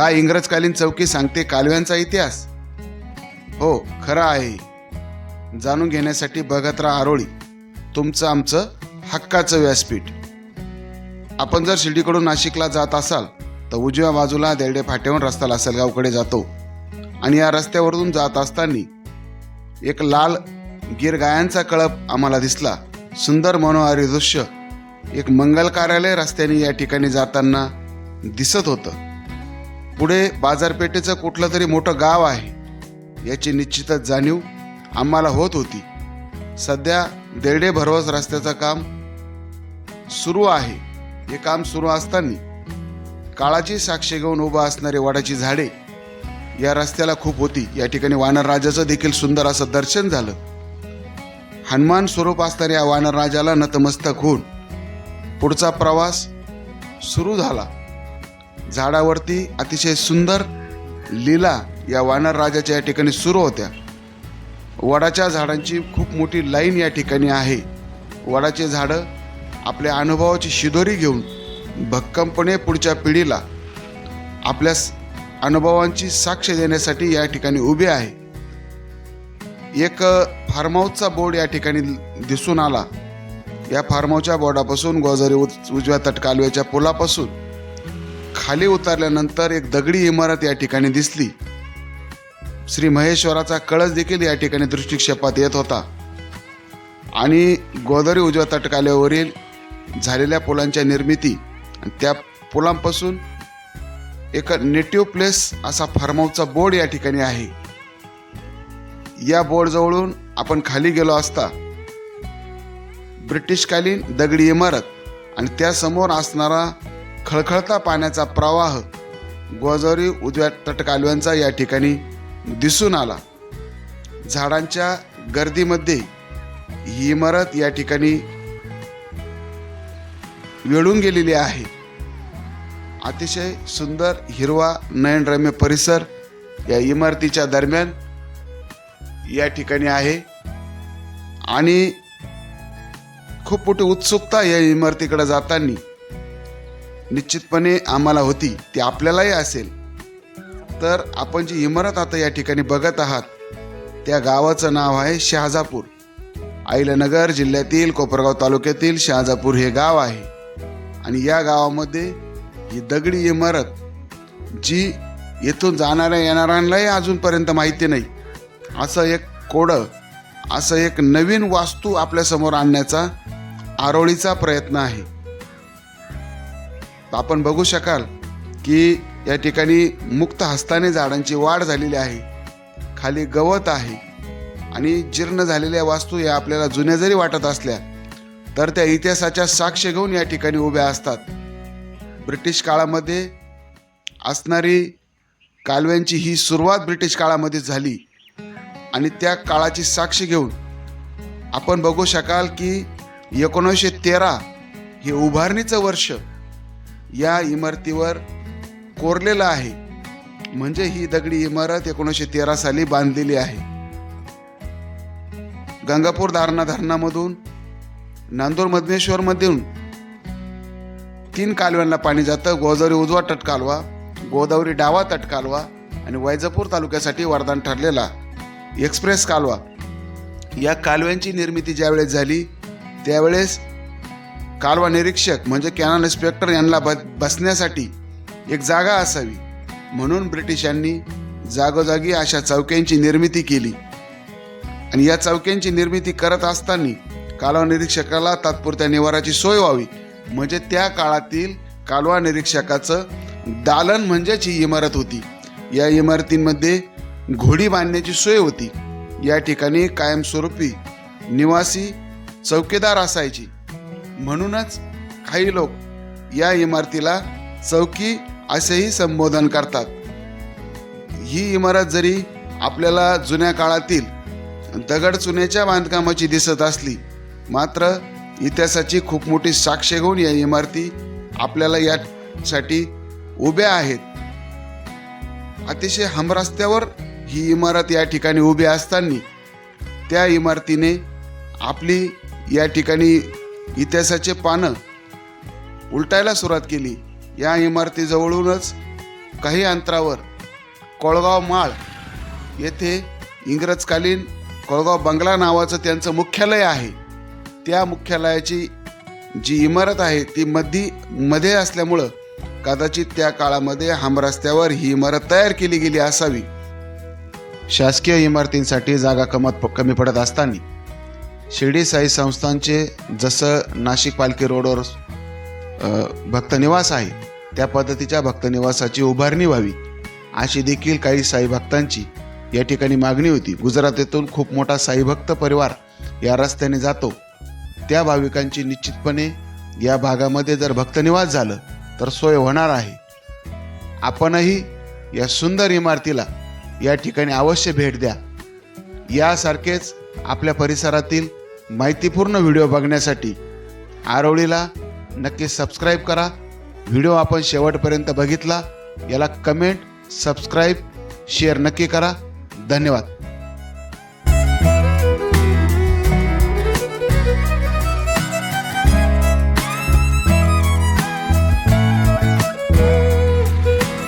काय इंग्रजकालीन चौकी सांगते कालव्यांचा इतिहास? हो खरं आहे. जाणून घेण्यासाठी बघत राहा आरोळी. तुमचं आमचं हक्काचं व्यासपीठ. आपण जर शिर्डीकडून नाशिकला जात असाल तर उजव्या बाजूला देरडे फाट्यावरून रस्ता लासलगावकडे जातो. आणि या रस्त्यावरून जात असताना एक लाल गिरगायांचा कळप आम्हाला दिसला. सुंदर मनोहारी दृश्य. एक मंगल कार्यालय रस्त्याने या ठिकाणी जाताना दिसत होतं. पुढे बाजारपेठेचं कुठलं तरी मोठं गाव आहे याची निश्चितच जाणीव आम्हाला होत होती. सध्या देर्डे भरवस रस्त्याचं काम सुरू आहे. हे काम सुरू असताना काळाची साक्ष घेऊन उभा असणारे वडाची झाडे या रस्त्याला खूप होती. या ठिकाणी वानरराजाचं देखील सुंदर असं दर्शन झालं. हनुमान स्वरूप असणाऱ्या या वानरराजाला नतमस्तक होऊन पुढचा प्रवास सुरू झाला. झाडावरती अतिशय सुंदर लीला या वानर राजाच्या या ठिकाणी सुरू होत्या. वडाच्या झाडांची खूप मोठी लाईन या ठिकाणी आहे. वडाचे झाडं आपल्या अनुभवाची शिदोरी घेऊन भक्कमपणे पुढच्या पिढीला आपल्या स- अनुभवांची साक्ष देण्यासाठी या ठिकाणी उभे आहे. एक फार्महाऊसचा बोर्ड या ठिकाणी दिसून आला. या फार्महाऊसच्या बोर्डापासून गोजारी उज- उजव्या तट कालव्याच्या पुलापासून खाली उतरल्यानंतर एक दगडी इमारत या ठिकाणी दिसली. श्री महेश्वराचा कळस देखील या ठिकाणी दृष्टिक्षेपात येत होता. आणि गोदावरी उजव्या तटकाल्यावरील झालेल्या पुलांच्या निर्मिती त्या पुलांपासून एक नेटिव्ह प्लेस असा फार्महाऊसचा बोर्ड या ठिकाणी आहे. या बोर्डजवळून आपण खाली गेलो असता ब्रिटिशकालीन दगडी इमारत आणि त्यासमोर असणारा खळखळता पाण्याचा प्रवाह गोदावरी उजव्या तटकालव्यांचा या ठिकाणी दिसून आला. झाडांच्या गर्दीमध्ये ही इमारत या ठिकाणी वेळून गेलेली आहे. अतिशय सुंदर हिरवा नयनरम्य परिसर या इमारतीच्या दरम्यान या ठिकाणी आहे. आणि खूप मोठी उत्सुकता या इमारतीकडे जाताना निश्चितपणे आम्हाला होती ती आपल्यालाही असेल. तर आपण जी इमारत आता या ठिकाणी बघत आहात त्या गावाचं नाव आहे शहाजापूर. आईलनगर जिल्ह्यातील कोपरगाव तालुक्यातील शहाजापूर हे गाव आहे. आणि या गावामध्ये ही दगडी इमारत जी येथून जाणाऱ्या येणाऱ्यांनाही अजूनपर्यंत माहिती नाही. असं एक कोडं असं एक नवीन वास्तू आपल्यासमोर आणण्याचा आरोळीचा प्रयत्न आहे. आपण बघू शकाल की या ठिकाणी मुक्त हस्ताने झाडांची वाढ झालेली आहे. खाली गवत आहे आणि जीर्ण झालेल्या वास्तू या आपल्याला जुन्या जरी वाटत असल्या तर त्या इतिहासाच्या साक्ष घेऊन या ठिकाणी उभ्या असतात. ब्रिटिश काळामध्ये असणारी कालव्यांची ही सुरुवात ब्रिटिश काळामध्ये झाली आणि त्या काळाची साक्ष घेऊन आपण बघू शकाल की एकोणीसशे तेरा हे उभारणीचं वर्ष या इमारतीवर कोरलेला आहे. म्हणजे ही दगडी इमारत एकोणीसशे तेरा साली बांधलेली आहे. गंगापूर दारणा धरणामधून नांदूर मधनेश्वरमधून तीन कालव्यांना पाणी जातं. गोदावरी उजवा तट कालवा गोदावरी डावा तट कालवा आणि वैजापूर तालुक्यासाठी वरदान ठरलेला एक्सप्रेस कालवा. या कालव्यांची निर्मिती ज्यावेळेस झाली त्यावेळेस कालवा निरीक्षक म्हणजे कॅनल इन्स्पेक्टर यांना ब बसण्यासाठी एक जागा असावी. म्हणून ब्रिटिशांनी जागोजागी अशा चौक्यांची निर्मिती केली. आणि या चौक्यांची निर्मिती करत असताना कालवा निरीक्षकाला तात्पुरत्या निवाराची सोय व्हावी. म्हणजे त्या काळातील कालवा निरीक्षकाचं दालन म्हणजेच ही इमारत होती. या इमारतींमध्ये घोडी बांधण्याची सोय होती. या ठिकाणी कायमस्वरूपी निवासी चौकीदार असायची. म्हणूनच काही लोक या इमारतीला चौकी असेही संबोधन करतात. ही इमारत जरी आपल्याला जुन्या काळातील दगड चुन्याच्या बांधकामाची दिसत असली मात्र इतिहासाची खूप मोठी साक्ष घेऊन या इमारती आपल्याला यासाठी उभ्या आहेत. अतिशय हमरस्त्यावर ही इमारत या ठिकाणी उभी असताना त्या इमारतीने आपली या ठिकाणी इतिहासाचे पानं उलटायला सुरुवात केली. या इमारतीजवळूनच काही अंतरावर कोळगाव माळ येथे इंग्रजकालीन कोळगाव बंगला नावाचं त्यांचं मुख्यालय आहे. त्या मुख्यालयाची जी इमारत आहे ती मधी मध्ये असल्यामुळं कदाचित त्या काळामध्ये हमरस्त्यावर ही इमारत तयार केली गेली असावी. शासकीय इमारतींसाठी जागा कमत कमी पडत असताना शिर्डी साई संस्थांचे जसं नाशिक पालखी रोडवर भक्तनिवास आहे त्या पद्धतीच्या भक्तनिवासाची उभारणी व्हावी. अशी देखील काही साई भक्तांची या ठिकाणी मागणी होती. गुजरातेतून खूप मोठा साई भक्त परिवार या रस्त्याने जातो. त्या भाविकांची निश्चितपणे या भागामध्ये जर भक्तनिवास झालं तर सोय होणार आहे. आपणही या सुंदर इमारतीला या ठिकाणी अवश्य भेट द्या. यासारखेच आपल्या परिसरातील माहितीपूर्ण व्हिडिओ बघण्यासाठी आरोळीला नक्की सबस्क्राईब करा. व्हिडिओ आपण शेवटपर्यंत बघितला याला कमेंट सबस्क्राईब शेअर नक्की करा. धन्यवाद.